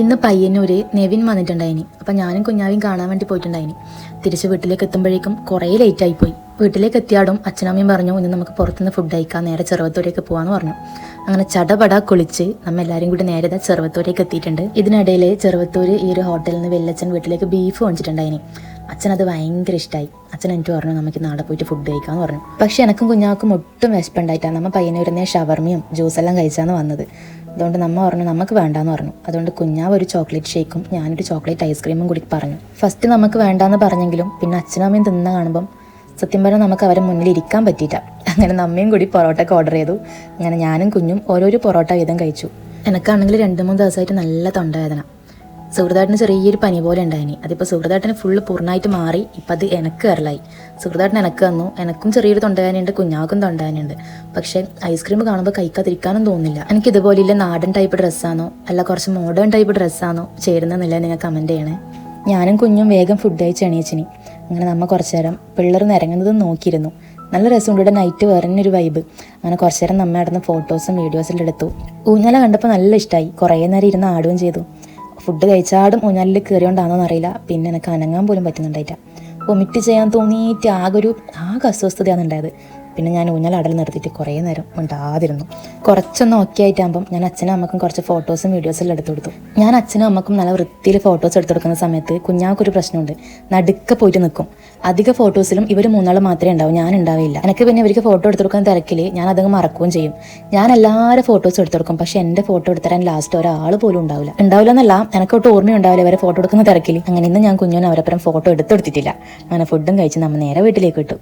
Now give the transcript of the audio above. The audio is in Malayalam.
ഇന്ന് പയ്യന്നൂര് നെവിൻ വന്നിട്ടുണ്ടായിനി. അപ്പം ഞാനും കുഞ്ഞാവിയും കാണാൻ വേണ്ടി പോയിട്ടുണ്ടായിനി. തിരിച്ച് വീട്ടിലേക്ക് എത്തുമ്പോഴേക്കും കുറേ ലേറ്റ് പോയി. വീട്ടിലേക്ക് എത്തിയാടും അച്ഛനമ്മയും പറഞ്ഞു ഇന്ന് നമുക്ക് പുറത്തുനിന്ന് ഫുഡ് കഴിക്കാം. നേരെ ചെറുവത്തൂരേക്ക് പോകാമെന്ന് പറഞ്ഞു. അങ്ങനെ ചടപട കുളിച്ച് നമ്മൾ എല്ലാവരും കൂടി നേരെ ചെറുവത്തൂരേക്ക് എത്തിയിട്ടുണ്ട്. ഇതിനിടയിൽ ചെറുവത്തൂര് ഈ ഒരു ഹോട്ടലിൽ നിന്ന് വെല്ലച്ചൻ വീട്ടിലേക്ക് ബീഫ് വാങ്ങിച്ചിട്ടുണ്ടായിനി. അച്ഛൻ അത് ഭയങ്കര ഇഷ്ടമായി അച്ഛൻ എനിക്ക് പറഞ്ഞു നമുക്ക് നാളെ പോയിട്ട് ഫുഡ് കഴിക്കാമെന്ന് പറഞ്ഞു. പക്ഷെ എനക്കും കുഞ്ഞാക്കും ഒട്ടും വിശപ്പുണ്ടായിട്ടാണ് നമ്മ നിന്ന് ഷവർമയും ജ്യൂസെല്ലാം കഴിച്ചാണ് വന്നത്. അതുകൊണ്ട് നമ്മ പറഞ്ഞു നമുക്ക് വേണ്ടാന്ന് പറഞ്ഞു. അതുകൊണ്ട് കുഞ്ഞാവ് ഒരു ചോക്ലേറ്റ് ഷേക്കും ഞാനൊരു ചോക്ലേറ്റ് ഐസ്ക്രീമും കൂടി പറഞ്ഞു. ഫസ്റ്റ് നമുക്ക് വേണ്ടാന്ന് പറഞ്ഞെങ്കിലും പിന്നെ അച്ഛനും അമ്മയും തിന്ന കാണുമ്പം സത്യം പറഞ്ഞാൽ നമുക്ക് അവരെ മുന്നിൽ ഇരിക്കാൻ പറ്റിയിട്ട അങ്ങനെ നമ്മയും കൂടി പൊറോട്ട ഓർഡർ ചെയ്തു. അങ്ങനെ ഞാനും കുഞ്ഞും ഓരോരോ പൊറോട്ട വീതം കഴിച്ചു. എനിക്കാണെങ്കിൽ രണ്ട് മൂന്ന് ദിവസമായിട്ട് നല്ല തൊണ്ടവേദന. സുഹൃതാട്ടിന് ചെറിയൊരു പനി പോലെ ഉണ്ടായിനി. അതിപ്പോൾ സുഹൃതാട്ടിന് ഫുള്ള് പൂർണമായിട്ട് മാറി. ഇപ്പം അത് എനക്ക് കയറലായി സുഹൃതാട്ടിന് എനക്ക് വന്നു എനക്കും ചെറിയൊരു തൊണ്ടകാനുണ്ട് കുഞ്ഞാക്കും തൊണ്ടകാനുണ്ട് പക്ഷേ ഐസ്ക്രീം കാണുമ്പോൾ കഴിക്കാതിരിക്കാനും തോന്നില്ല എനിക്ക് ഇതുപോലെയുള്ള നാടൻ ടൈപ്പ് ഡ്രസ്സാണോ അല്ല കുറച്ച് മോഡേൺ ടൈപ്പ് ഡ്രസ്സാണോ ചേരുന്നതെന്നില്ല നിങ്ങൾ കമന്റ് ചെയ്യണേ. ഞാനും കുഞ്ഞും വേഗം ഫുഡ് കഴിച്ച് എണീച്ചിനി. അങ്ങനെ നമ്മ കുറച്ച് നേരം പിള്ളേർ നിരങ്ങുന്നതും നോക്കിയിരുന്നു. നല്ല രസമുണ്ട് ഇവിടെ നൈറ്റ് വേറെ ഒരു വൈബ് അങ്ങനെ കുറച്ച് നേരം നമ്മ നടന്ന ഫോട്ടോസും വീഡിയോസും എടുത്തു. ഊഞ്ഞാല കണ്ടപ്പോൾ നല്ല ഇഷ്ടമായി കുറേ നേരം ഇരുന്ന് ആടുകയും ചെയ്തു. ഫുഡ് കഴിച്ചാടും ഊഞ്ഞാലിൽ കയറിയോണ്ടാണോന്ന് അറിയില്ല. പിന്നെ എനിക്ക് അനങ്ങാൻ പോലും പറ്റുന്നുണ്ടായിട്ട വൊമിറ്റ് ചെയ്യാൻ തോന്നിയിട്ട് ആകെ ഒരു ആകെ അസ്വസ്ഥതയാണ് ഉണ്ടായത്. പിന്നെ ഞാൻ ഊഞ്ഞാൽ അടൽ നിർത്തിയിട്ട് കുറേ നേരം ഉണ്ടാതിരുന്നു കുറച്ചൊന്ന് ഓക്കെ ആയിട്ടാകുമ്പം ഞാൻ അച്ഛനും അമ്മക്കും കുറച്ച് ഫോട്ടോസും വീഡിയോസും എടുത്തു കൊടുത്തു. ഞാൻ അച്ഛനും അമ്മക്കും നല്ല വൃത്തിയിൽ ഫോട്ടോസ് എടുത്തു കൊടുക്കുന്ന സമയത്ത് കുഞ്ഞാക്കൊരു പ്രശ്നമുണ്ട്. നടുക്ക പോയിട്ട് നിൽക്കും അധിക ഫോട്ടോസിലും ഇവർ മൂന്നാൾ മാത്രമേ ഉണ്ടാവും ഞാൻ ഉണ്ടാവില്ല എനിക്ക് പിന്നെ ഇവർക്ക് ഫോട്ടോ എടുത്തു കൊടുക്കുന്ന തിരക്കിൽ ഞാൻ അതങ്ങ് മറക്കുകയും ചെയ്യും. ഞാൻ എല്ലാവരും ഫോട്ടോസ് എടുത്തു കൊടുക്കും പക്ഷെ എന്റെ ഫോട്ടോ എടുത്തരാൻ ലാസ്റ്റ് ഒരാൾ പോലും ഉണ്ടാവില്ല. ഉണ്ടാവില്ല എന്നല്ല എനിക്കൊട്ട് ഓർമ്മയുണ്ടാവില്ല ഇവരെ ഫോട്ടോ എടുക്കുന്ന തിരക്കിൽ അങ്ങനെ ഇന്ന് ഞാൻ കുഞ്ഞോനെ അവരപ്പുറം ഫോട്ടോ എടുത്തെടുത്തിട്ടില്ല. അങ്ങനെ ഫുഡും കഴിച്ച് നമ്മൾ നേരെ വീട്ടിലേക്ക് വിട്ടു.